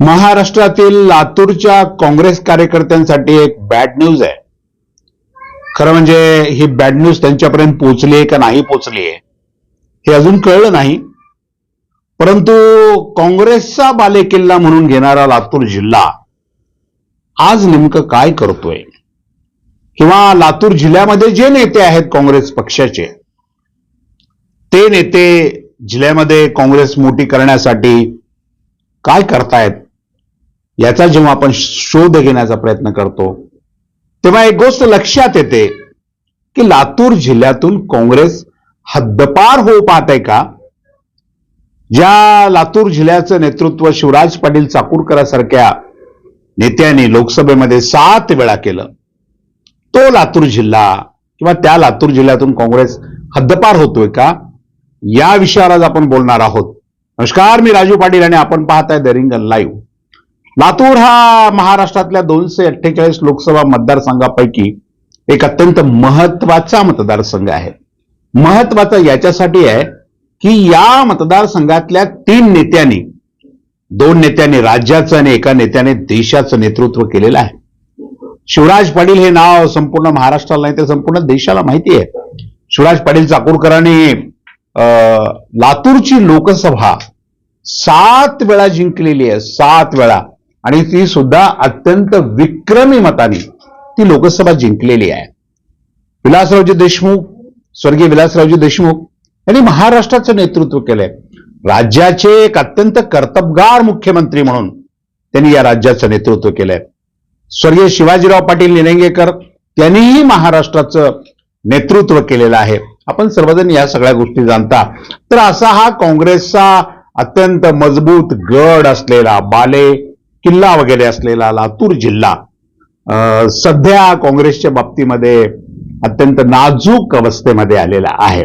महाराष्ट्रातील लातूरच्या काँग्रेस कार्यकर्त्यांसाठी एक बॅड न्यूज आहे. खरं म्हणजे ही बॅड न्यूज त्यांच्यापर्यंत पोहोचली आहे का नाही पोहोचली आहे हे अजून कळलं नाही. परंतु काँग्रेसचा बालेकिल्ला म्हणून घेणारा लातूर जिल्हा आज नेमकं काय करतोय? किंवा लातूर जिल्ह्यामध्ये जे नेते आहेत काँग्रेस पक्षाचे ते नेते जिल्ह्यामध्ये काँग्रेस मोठी करण्यासाठी काय करतायत? याचा जेव्हा आपण शोध घेण्याचा प्रयत्न करतो तेव्हा एक गोष्ट लक्षात येते की लातूर जिल्ह्यातून काँग्रेस हद्दपार होऊ पाहत आहे का? ज्या लातूर जिल्ह्याचं नेतृत्व शिवराज पाटील चाकूरकरासारख्या नेत्यांनी लोकसभेमध्ये सात वेळा केलं तो लातूर जिल्हा किंवा त्या लातूर जिल्ह्यातून काँग्रेस हद्दपार होतोय का? या विषयावर आज आपण बोलणार आहोत. नमस्कार मी राजू पाटील आणि आपण पाहताय द रिंगन लाईव्ह. लातूर हा महाराष्ट्रातल्या दोनशे अठ्ठेचाळीस लोकसभा मतदारसंघापैकी एक अत्यंत महत्त्वाचा मतदारसंघ आहे. महत्त्वाचा याच्यासाठी आहे की या मतदारसंघातल्या तीन नेत्यांनी दोन नेत्यांनी राज्याचं आणि एका नेत्याने देशाचं नेतृत्व केलेलं आहे. शिवराज पाटील हे नाव संपूर्ण महाराष्ट्राला नाही तर संपूर्ण देशाला माहिती आहे. शिवराज पाटील चाकूरकरांनी अं, लातूरची लोकसभा सात वेळा जिंकलेली आहे सात वेळा. आणि ती सुद्धा अत्यंत विक्रमी मताने ती लोकसभा जिंकलेली आहे. विलासरावजी देशमुख स्वर्गीय विलासरावजी देशमुख यांनी महाराष्ट्राचं नेतृत्व केलंय. राज्याचे एक अत्यंत कर्तबगार मुख्यमंत्री म्हणून त्यांनी या राज्याचं नेतृत्व केलंय. स्वर्गीय शिवाजीराव पाटील निलंगेकर त्यांनीही महाराष्ट्राचं नेतृत्व केलेलं आहे. आपण सर्वजण या सगळ्या गोष्टी जाणता. तर असा हा काँग्रेसचा अत्यंत मजबूत गड असलेला बाले किल्ला वगैरे असलेला लातूर जिल्हा अं, सध्या काँग्रेसच्या बाबतीमध्ये अत्यंत नाजूक अवस्थेमध्ये आलेला आहे.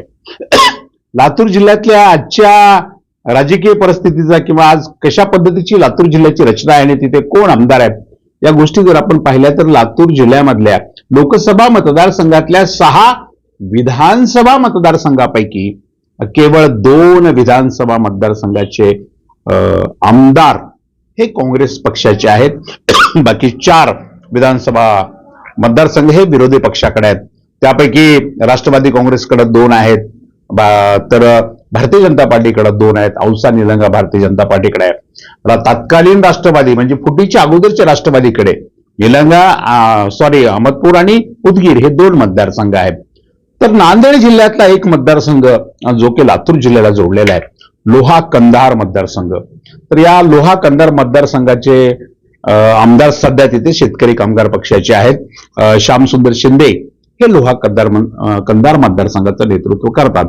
लातूर जिल्ह्यातल्या आजच्या राजकीय परिस्थितीचा किंवा आज कशा पद्धतीची लातूर जिल्ह्याची रचना आहे आणि तिथे कोण आमदार आहेत या गोष्टी जर आपण पाहिल्या तर लातूर जिल्ह्यामधल्या लोकसभा मतदारसंघातल्या सहा विधानसभा मतदारसंघापैकी केवळ दोन विधानसभा मतदारसंघाचे अं, आमदार हे काँग्रेस पक्षाचे आहेत. बाकी चार विधानसभा मतदारसंघ हे विरोधी पक्षाकडे आहेत. त्यापैकी राष्ट्रवादी काँग्रेसकडे दोन आहेत. तर भारतीय जनता पार्टीकडे दोन आहेत. औसा निलंगा भारतीय जनता पार्टीकडे आहे तत्कालीन राष्ट्रवादी म्हणजे फुटीच्या अगोदरच्या राष्ट्रवादीकडे निलंगा सॉरी अहमदपूर आणि उदगीर हे दोन मतदारसंघ आहेत. तर नांदेड जिल्ह्यातला एक मतदारसंघ जो की लातूर जिल्ह्याला जोडलेला आहे. लोहा कंधार मतदारसंघ. तर या लोहा कंदार मतदारसंघाचे आमदार सध्या तिथे शेतकरी कामगार पक्षाचे आहेत. श्यामसुंदर शिंदे हे लोहा कंदार कंदार कंधार मतदारसंघाचं नेतृत्व करतात.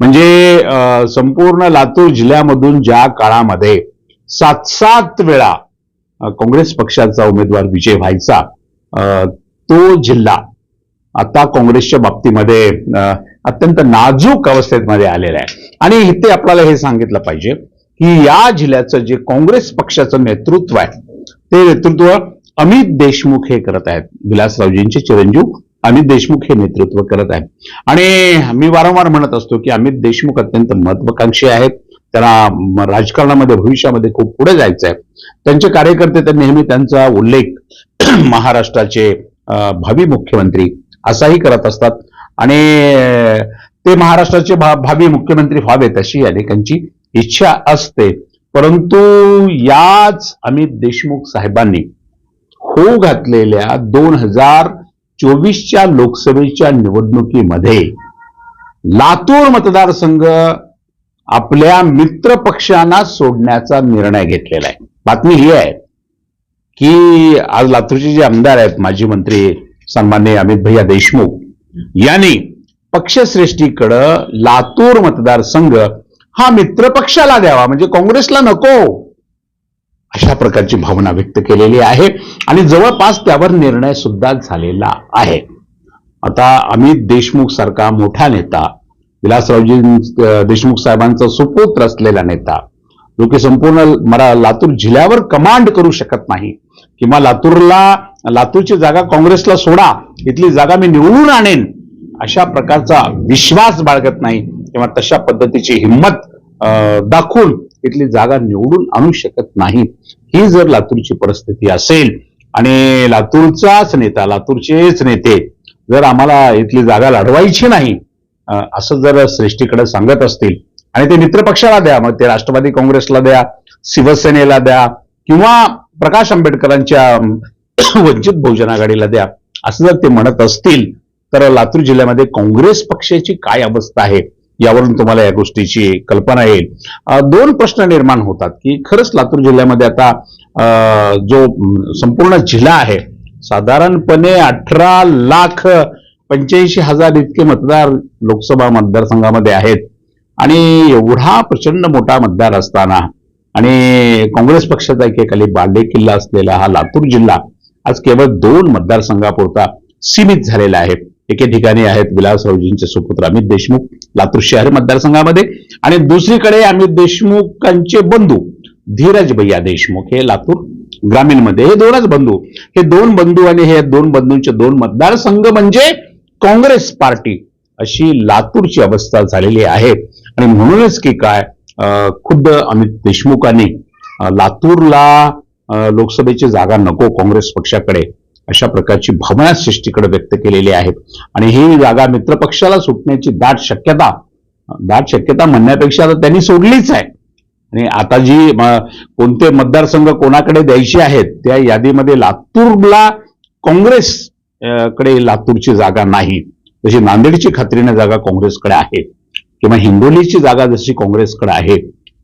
म्हणजे संपूर्ण लातूर जिल्ह्यामधून ज्या काळामध्ये सात सात वेळा काँग्रेस पक्षाचा उमेदवार विजय व्हायचा तो जिल्हा आता काँग्रेसच्या बाबतीमध्ये अत्यंत नाजूक अवस्थेमध्ये आलेला आहे. आणि इथे आपल्याला हे सांगितलं पाहिजे की या जिल्ह्याचं जे काँग्रेस पक्षाचं नेतृत्व आहे ते नेतृत्व अमित देशमुख हे करत आहेत. विलासरावजींचे चिरंजीव अमित देशमुख हे नेतृत्व करत आहेत. आणि मी वारंवार म्हणत असतो की अमित देशमुख अत्यंत महत्वाकांक्षी आहेत. त्यांना राजकारणामध्ये भविष्यामध्ये खूप पुढे जायचं आहे. त्यांचे कार्यकर्ते तर नेहमी त्यांचा उल्लेख महाराष्ट्राचे भावी मुख्यमंत्री असाही करत असतात. आणि ते महाराष्ट्राचे भा- भावी मुख्यमंत्री व्हावेत अशी अनेकांची इच्छा असते. परंतु याच अमित देशमुख साहेबांनी होऊ घातलेल्या दोन हजार चोवीसच्या लोकसभेच्या निवडणुकीमध्ये लातूर मतदारसंघ आपल्या मित्र पक्षांना सोडण्याचा निर्णय घेतलेला आहे. बातमी ही आहे की आज लातूरचे जे आमदार आहेत माजी मंत्री सन्मान्य अमित भैया देशमुख यांनी पक्षश्रेष्ठीकडं लातूर मतदारसंघ हा मित्रपक्षाला द्यावा म्हणजे काँग्रेसला नको. अशा प्रकारची भावना व्यक्त केलेली आहे. आणि जवळपास त्यावर निर्णय सुद्धा झालेला आहे. आता अमित देशमुख सारखा मोठा नेता विलासरावजी देशमुख साहेबांचा सुपुत्र असलेला नेता जो की संपूर्ण मरा लातूर जिल्ह्यावर कमांड करू शकत नाही किंवा लातूरला लातूरची जागा काँग्रेसला सोडा इथली जागा मी निवडून आणेन अशा प्रकारचा विश्वास बाळगत नाही. किंवा तशा पद्धतीची हिंमत दाखवून इथली जागा निवडून आणू शकत नाही. ही जर लातूरची परिस्थिती असेल आणि लातूरचाच नेता लातूरचेच नेते जर आम्हाला इथली जागा लढवायची नाही असं जर श्रेष्ठीकडे सांगत असतील आणि ते मित्रपक्षाला द्या मग ते राष्ट्रवादी काँग्रेसला द्या शिवसेनेला द्या किंवा प्रकाश आंबेडकरांच्या वंचित बहुजन आघाडीला द्या असं जर ते म्हणत असतील तर लातूर जिल्ह्यामध्ये काँग्रेस पक्षाची काय अवस्था आहे? यावरून तुम्हाला या गोष्टीची कल्पना येईल. दोन प्रश्न निर्माण होतात की खरंच लातूर जिल्ह्यामध्ये आता अं, जो संपूर्ण जिल्हा आहे साधारणपणे अठरा लाख पंच्याऐंशी हजार इतके मतदार लोकसभा मतदारसंघामध्ये आहेत. आणि एवढा प्रचंड मोठा मतदार असताना आणि काँग्रेस पक्षाचा एकेकाली बाले किल्ला असलेला हा लातूर जिल्हा आज केवळ दोन मतदारसंघापुरता सीमित झालेला आहे. एके ठिकाणी आहेत विलासरावजींचे सुपुत्र अमित देशमुख लातूर शहर मतदारसंघामध्ये. आणि दुसरीकडे अमित देशमुखांचे बंधू धीरज भैया देशमुख हे लातूर ग्रामीणमध्ये. हे दोनच बंधू हे दोन बंधू आणि हे दोन बंधूंचे दोन मतदारसंघ म्हणजे काँग्रेस पार्टी अशी लातूरची अवस्था झालेली आहे. आणि म्हणूनच की काय खुद्द अमित देशमुखांनी लातूरला लोकसभेची जागा नको काँग्रेस पक्षाकडे. अशा प्रकारची भावना सृष्टीकडे व्यक्त केलेली आहे आणि ही जागा मित्रपक्षाला सुटण्याची दाट शक्यता दाट शक्यता म्हणण्यापेक्षा आता त्यांनी सोडलीच आहे. आणि आता जी कोणते मतदारसंघ कोणाकडे द्यायचे आहेत त्या यादीमध्ये लातूरला काँग्रेस कडे लातूरची जागा नाही. तशी नांदेडची खात्रीने जागा काँग्रेसकडे आहे किंवा हिंगोलीची जागा जशी काँग्रेसकडे आहे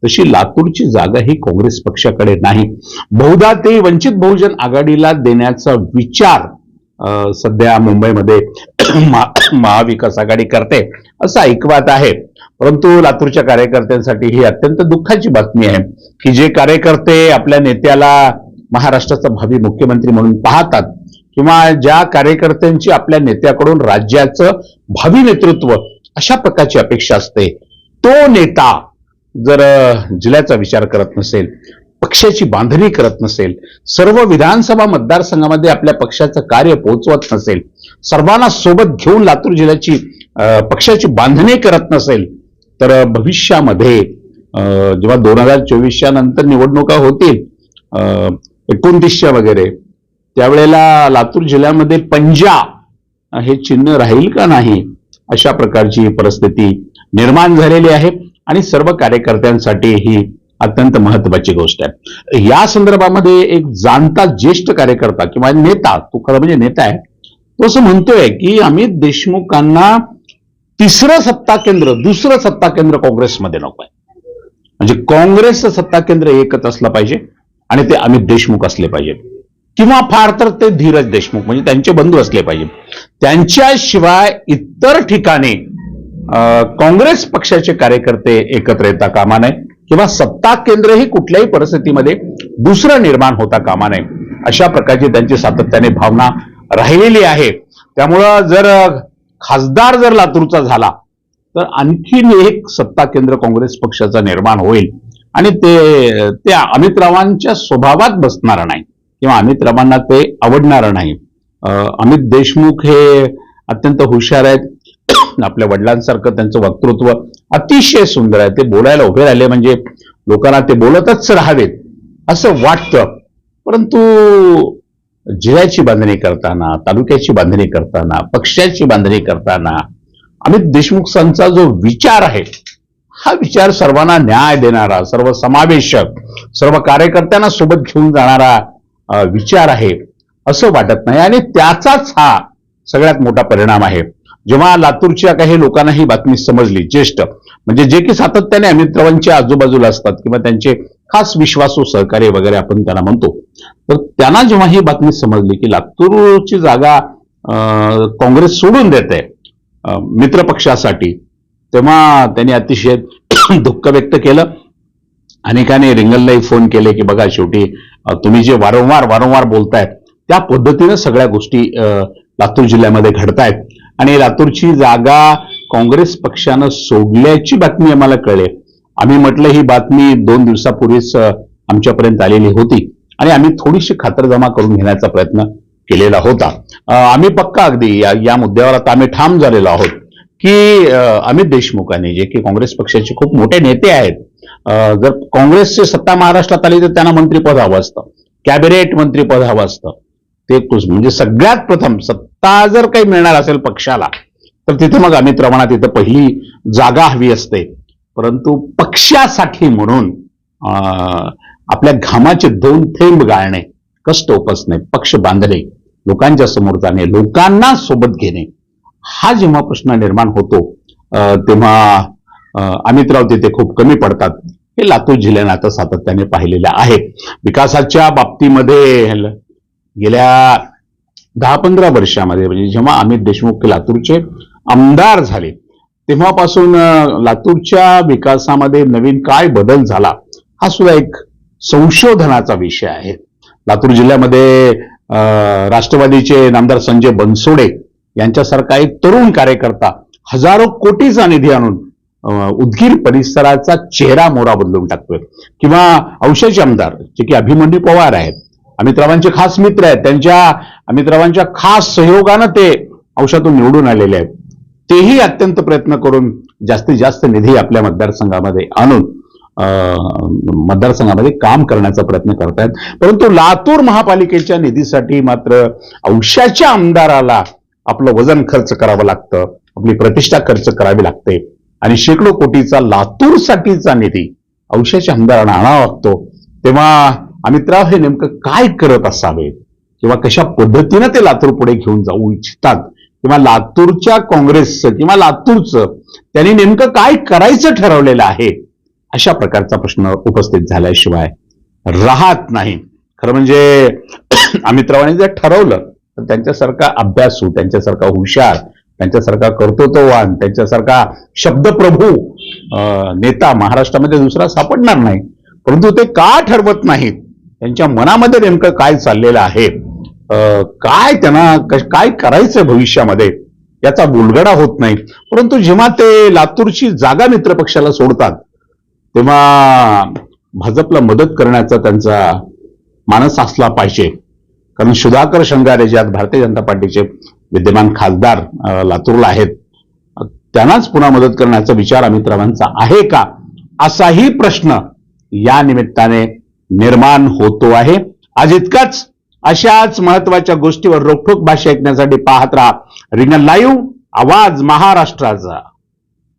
तशी लातूरची जागा ही काँग्रेस पक्षाकडे नाही. बहुधा ते वंचित बहुजन आघाडीला देण्याचा विचार सध्या मुंबईमध्ये महाविकास आघाडी करते असं ऐकवात आहे. परंतु लातूरच्या कार्यकर्त्यांसाठी ही अत्यंत दुःखाची बातमी आहे की जे कार्यकर्ते आपल्या नेत्याला महाराष्ट्राचा भावी मुख्यमंत्री म्हणून पाहतात किंवा ज्या कार्यकर्त्यांची आपल्या नेत्याकडून राज्याचं भावी नेतृत्व अशा प्रकारची अपेक्षा असते तो नेता जर जिल्ह्याचा विचार करत नसेल पक्षाची बांधणी करत नसेल सर्व विधानसभा मतदारसंघामध्ये आपल्या पक्षाचं कार्य पोहोचवत नसेल सर्वांना सोबत घेऊन लातूर जिल्ह्याची पक्षाची बांधणी करत नसेल तर भविष्यामध्ये जेव्हा दोन हजार चोवीसच्या नंतर निवडणुका होतील एकोणतीसच्या वगैरे त्यावेळेला लातूर जिल्ह्यामध्ये पंजा हे चिन्ह राहील का नाही अशा प्रकारची परिस्थिती निर्माण झालेली आहे. आणि सर्व कार्यकर्त्यांसाठी ही अत्यंत महत्वाची गोष्ट आहे. या संदर्भामध्ये एक जाणता ज्येष्ठ कार्यकर्ता किंवा नेता तो खरं म्हणजे नेता आहे तो असं म्हणतोय की अमित देशमुखांना तिसरं सत्ता केंद्र दुसरं सत्ता केंद्र काँग्रेसमध्ये नको आहे. म्हणजे काँग्रेसचं सत्ता केंद्र एकच असलं पाहिजे आणि ते अमित देशमुख असले पाहिजे. किंवा फार तर ते धीरज देशमुख म्हणजे त्यांचे बंधू असले पाहिजे. त्यांच्याशिवाय इतर ठिकाणी काँग्रेस पक्षाचे कार्यकर्ते एकत्र येता कामा नये किंवा सत्ता केंद्र ही कुठल्याही परिस्थितीमध्ये दुसरं निर्माण होता कामा नये. अशा प्रकारची त्यांची सातत्याने भावना राहिलेली आहे. त्यामुळं जर खासदार जर लातूरचा झाला तर आणखीन एक सत्ता केंद्र काँग्रेस पक्षाचा निर्माण होईल. आणि ते त्या अमित रावांच्या स्वभावात बसणार नाही किंवा अमित रावांना ते आवडणार नाही. अमित देशमुख हे अत्यंत हुशार आहेत. आपल्या वडिलांसारखं त्यांचं वक्तृत्व अतिशय सुंदर आहे. ते बोलायला उभे राहिले म्हणजे लोकांना ते बोलतच राहावेत असं वाटतं. परंतु जिल्ह्याची बांधणी करताना तालुक्याची बांधणी करताना पक्षाची बांधणी करताना अमित देशमुखांचा जो विचार आहे हा विचार सर्वांना न्याय देणारा सर्व समावेशक सर्व कार्यकर्त्यांना सोबत घेऊन जाणारा विचार आहे असं वाटत नाही. आणि त्याचाच हा सगळ्यात मोठा परिणाम आहे. जेव्हा लातूरच्या काही लोकांना ही बातमी समजली ज्येष्ठ म्हणजे जे की सातत्याने अमित रावांच्या आजूबाजूला असतात किंवा त्यांचे खास विश्वासू सहकारी वगैरे आपण त्यांना म्हणतो. तर त्यांना जेव्हा ही बातमी समजली की लातूरची जागा काँग्रेस सोडून देत मित्र पक्षासाठी तेव्हा त्यांनी अतिशय दुःख व्यक्त केलं. अनेकाने रिंगललाही फोन केले की बघा शेवटी तुम्ही जे वारंवार वारंवार बोलतायत त्या पद्धतीनं सगळ्या गोष्टी लातूर जिल्ह्यामध्ये घडतायत. आणि लातूरची जागा काँग्रेस पक्षानं सोडल्याची बातमी आम्हाला कळली. आम्ही म्हटलं ही बातमी दोन दिवसापूर्वीच आमच्यापर्यंत आलेली होती आणि आम्ही थोडीशी खातरजमा करून घेण्याचा प्रयत्न केलेला होता. आम्ही पक्का अगदी या या मुद्द्यावर आता आम्ही ठाम झालेलो आहोत की अमित देशमुखांनी जे की काँग्रेस पक्षाचे खूप मोठे नेते आहेत जर काँग्रेसचे सत्ता महाराष्ट्रात आली तर त्यांना मंत्रीपद हवं असतं. कॅबिनेट मंत्रीपद हवं असतं. ते म्हणजे सगळ्यात प्रथम सत्ता जर काही मिळणार असेल पक्षाला तर तिथे मग अमित रमणा तिथं पहिली जागा हवी असते. परंतु पक्षासाठी म्हणून अं, आपल्या घामाचे दोन थेंब गाळणे कष्ट उपसणे पक्ष बांधणे लोकांच्या समोर जाणे लोकांना सोबत घेणे हा जेव्हा प्रश्न निर्माण होतो अं, तेव्हा अं, अमितराव तिथे खूप कमी पडतात. हे लातूर जिल्ह्यानं आता सातत्याने पाहिलेलं आहे. विकासाच्या बाबतीमध्ये गेल्या दहा पंधरा वर्षामध्ये म्हणजे जेव्हा अमित देशमुख लातूरचे आमदार झाले तेव्हापासून लातूरच्या विकासामध्ये नवीन काय बदल झाला हा सुद्धा एक संशोधनाचा विषय आहे. लातूर जिल्ह्यामध्ये राष्ट्रवादीचे नामदार संजय बनसोडे यांच्यासारखा एक तरुण कार्यकर्ता हजारो कोटीचा निधी आणून उदगीर परिसराचा चेहरा मोरा बदलून टाकतोय. किंवा औषधचे आमदार जे की अभिमन्यू पवार आहेत अमितरावांचे खास मित्र आहेत. त्यांच्या अमितरावांच्या खास सहयोगानं ते अंशातून निवडून आलेले आहेत. तेही अत्यंत प्रयत्न करून जास्तीत जास्त निधी आपल्या मतदारसंघामध्ये आणून मतदारसंघामध्ये काम करण्याचा प्रयत्न करतायत. परंतु लातूर महापालिकेच्या निधीसाठी मात्र अंशाच्या आमदाराला आपलं वजन खर्च करावं लागतं आपली प्रतिष्ठा खर्च करावी लागते. आणि शेकडो कोटीचा लातूरसाठीचा निधी अंशाच्या आमदारांना आणावा लागतो. तेव्हा अमितराव हे नेमकं काय करत असावे किंवा कशा पद्धतीनं ते लातूर पुढे घेऊन जाऊ इच्छितात? किंवा लातूरच्या काँग्रेसचं किंवा लातूरचं त्यांनी नेमकं काय करायचं ठरवलेलं आहे? अशा प्रकारचा प्रश्न उपस्थित झाल्याशिवाय राहत नाही. खरं म्हणजे अमितरावांनी जर ठरवलं तर त्यांच्यासारखा अभ्यासू त्यांच्यासारखा हुशार त्यांच्यासारखा कर्तृत्ववान त्यांच्यासारखा शब्दप्रभू नेता महाराष्ट्रामध्ये दुसरा सापडणार नाही. परंतु ते का ठरवत नाहीत? त्यांच्या मनामध्ये नेमकं काय चाललेलं आहे? काय त्यांना काय करायचं भविष्यामध्ये? याचा बुलगडा होत नाही. परंतु जेव्हा ते लातूरची जागा मित्र पक्षाला सोडतात तेव्हा भाजपला मदत करण्याचा त्यांचा मानस असला पाहिजे. कारण सुधाकर शंगारे जे आज भारतीय जनता पार्टीचे विद्यमान खासदार लातूरला आहेत त्यांनाच पुन्हा मदत करण्याचा विचार अमितरावांचा आहे का? असाही प्रश्न या निमित्ताने निर्माण होतो आहे. आज इतकंच. अशाच महत्त्वाच्या गोष्टीवर रोखोक भाषा ऐकण्यासाठी पाहत राहा. रिंगण लाईव्ह आवाज महाराष्ट्राचा.